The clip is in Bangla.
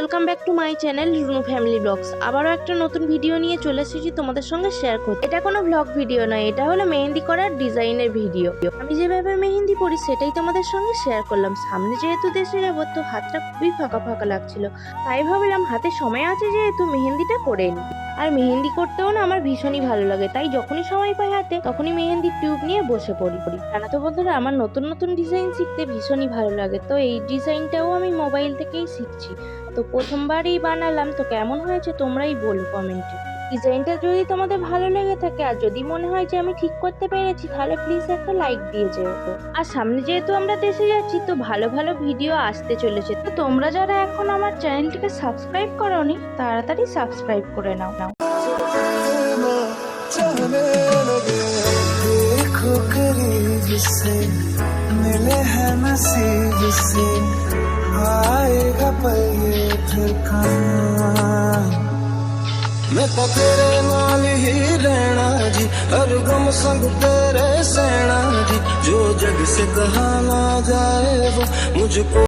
Welcome back to my channel Runu family vlogs আবারও একটা নতুন ভিডিও নিয়ে চলে এসেছি তোমাদের সঙ্গে শেয়ার করতে। এটা কোনো ব্লগ ভিডিও নয়, এটা হলো মেহেন্দি করার ডিজাইনের ভিডিও আমি যেভাবে মেহেন্দি পড়ি সেটাই তোমাদের সঙ্গে শেয়ার করলাম। সামনে যেহেতু দেশে যাব, তো হাতটা খুবই ফাঁকা ফাঁকা লাগছিল। তাই ভাবলাম হাতে সময় আছে যেহেতু মেহেন্দিটা করে নিই আর মেহেন্দি করতেও না আমার ভীষণই ভালো লাগে। তাই যখনই সময় পাই হাতে, তখনই মেহেন্দি টিউব নিয়ে বসে পড়ি জানা তো বন্ধুরা, আমার নতুন নতুন ডিজাইন শিখতে ভীষণই ভালো লাগে। তো এই ডিজাইনটাও আমি মোবাইল থেকেই শিখছি। তো প্রথমবারই বানালাম, তো কেমন হয়েছে তোমরাই বলো কমেন্টে ডিজাইনটা যদি তোমাদের ভালো লেগে থাকে আর যদি মনে হয় যে আমি ঠিক করতে পেরেছি তাহলে প্লিজ একটা লাইক দিয়ে যেও আর সামনে যেহেতু আমরা দেশে যাচ্ছি তো ভালো ভালো ভিডিও আসতে চলেছে তো তোমরা যারা এখন আমার চ্যানেলটিকে সাবস্ক্রাইব করোনি তাড়াতাড়ি সাবস্ক্রাইব করে নাও নাও जाने लगे देखो करीब से मिले हैं नसीब से आएगा पल ये फिर कहाँ ਤਾਂ ਤੇਰੇ ਨਾਲ ਹੀ ਰਹਿਣਾ ਜੀ ਹਰ ਗਮ ਸੰਗ ਤੇਰੇ ਸਹਿਣਾ ਜੀ ਜੋ ਜਗ ਸੇ ਕਹਾ ਨਾ ਜਾਏ वो मुझको